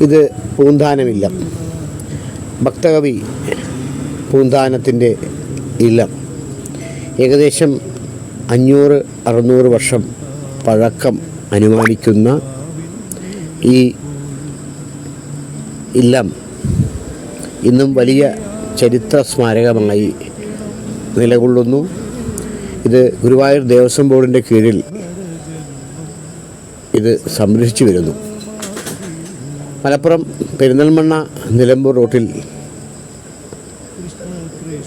ഇത് പൂന്താനമില്ലം. ഭക്തകവി പൂന്താനത്തിന്റെ ഇല്ലം ഏകദേശം അഞ്ഞൂറ് അറുന്നൂറ് വർഷം പഴക്കം അനുമാനിക്കുന്ന ഈ ഇല്ലം ഇന്നും വലിയ ചരിത്ര സ്മാരകമായി നിലകൊള്ളുന്നു. ഇത് ഗുരുവായൂർ ദേവസ്വം ബോർഡിന്റെ കീഴിൽ ഇത് സംരക്ഷിച്ചു വരുന്നു. മലപ്പുറം പെരിന്തൽമണ്ണ നിലമ്പൂർ റൂട്ടിൽ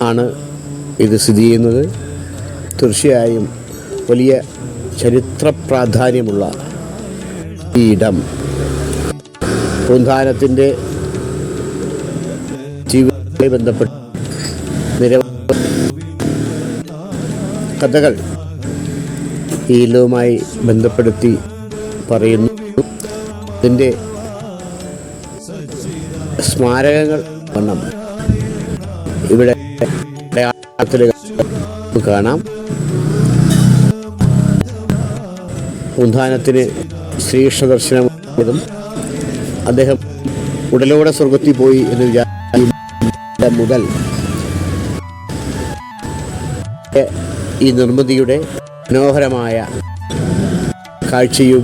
ആണ് ഇത് സ്ഥിതി ചെയ്യുന്നത്. തീർച്ചയായും വലിയ ചരിത്ര പ്രാധാന്യമുള്ള ഈ ഇടം. പൂന്താനത്തിന്റെ ജീവിതവുമായി ബന്ധപ്പെട്ട് നിരവധി കഥകൾ ഈ ബന്ധപ്പെടുത്തി പറയുന്നു. ഇതിന്റെ സ്മാരകങ്ങൾ വണ്ണം ഇവിടെ കാണാം. ഉദ്ധാനത്തിന് ശ്രീകൃഷ്ണ ദർശനം അദ്ദേഹം ഉടലോടെ സ്വർഗത്തിൽ പോയി എന്ന് വിചാരിച്ച മുതൽ ഈ നിർമ്മിതിയുടെ മനോഹരമായ കാഴ്ചയും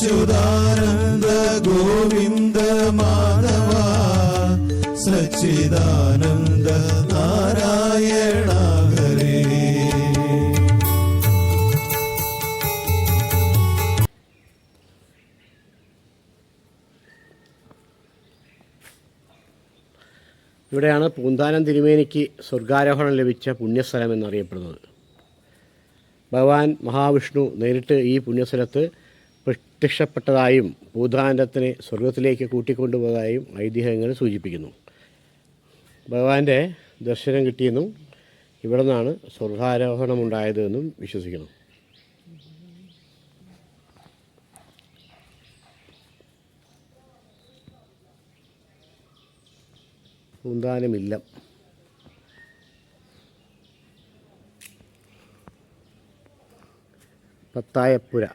അച്യുതാനന്ദ ഗോവിന്ദ മാധവ സച്ചിദാനന്ദ നാരായണ ഇവിടെയാണ് പൂന്താനം തിരുമേനിക്ക് സ്വർഗാരോഹണം ലഭിച്ച പുണ്യസ്ഥലം എന്നറിയപ്പെടുന്നത്. ഭഗവാൻ മഹാവിഷ്ണു നേരിട്ട് ഈ പുണ്യസ്ഥലത്ത് പ്രത്യക്ഷപ്പെട്ടതായും ഭൂതാനത്തിനെ സ്വർഗത്തിലേക്ക് കൂട്ടിക്കൊണ്ടുപോയതായും ഐതിഹ്യങ്ങൾ സൂചിപ്പിക്കുന്നു. ഭഗവാന്റെ ദർശനം കിട്ടിയെന്നും ഇവിടെ നിന്നാണ് സ്വർഗാരോഹണം ഉണ്ടായതെന്നും വിശ്വസിക്കുന്നു. പൂന്താനമില്ലം പത്തായപ്പുര.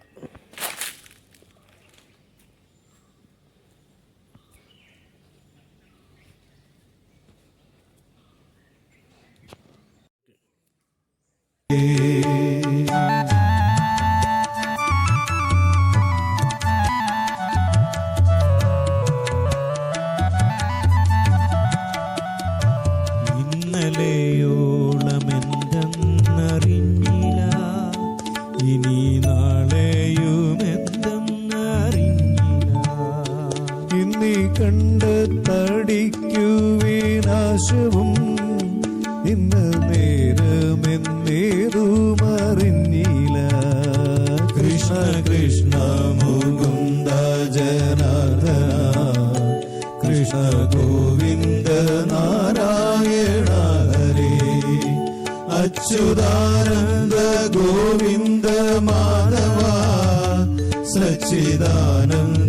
ഇന്നലെയോളമെന്തെന്നറിഞ്ഞില്ല. ഇനി നാളെയുമെന്തെന്നറിഞ്ഞില്ല. ഇന്നീ കണ്ട തടിക്കു വിനാശവും ഇന്ന് അറിഞ്ഞില്ല കൃഷ്ണ കൃഷ്ണ മുകുന്ദ ജനാർദ്ദന. കൃഷ്ണ ഗോവിന്ദ അച്യുതാനന്ദ ഗോവിന്ദ മാധവ സച്ചിദാനന്ദ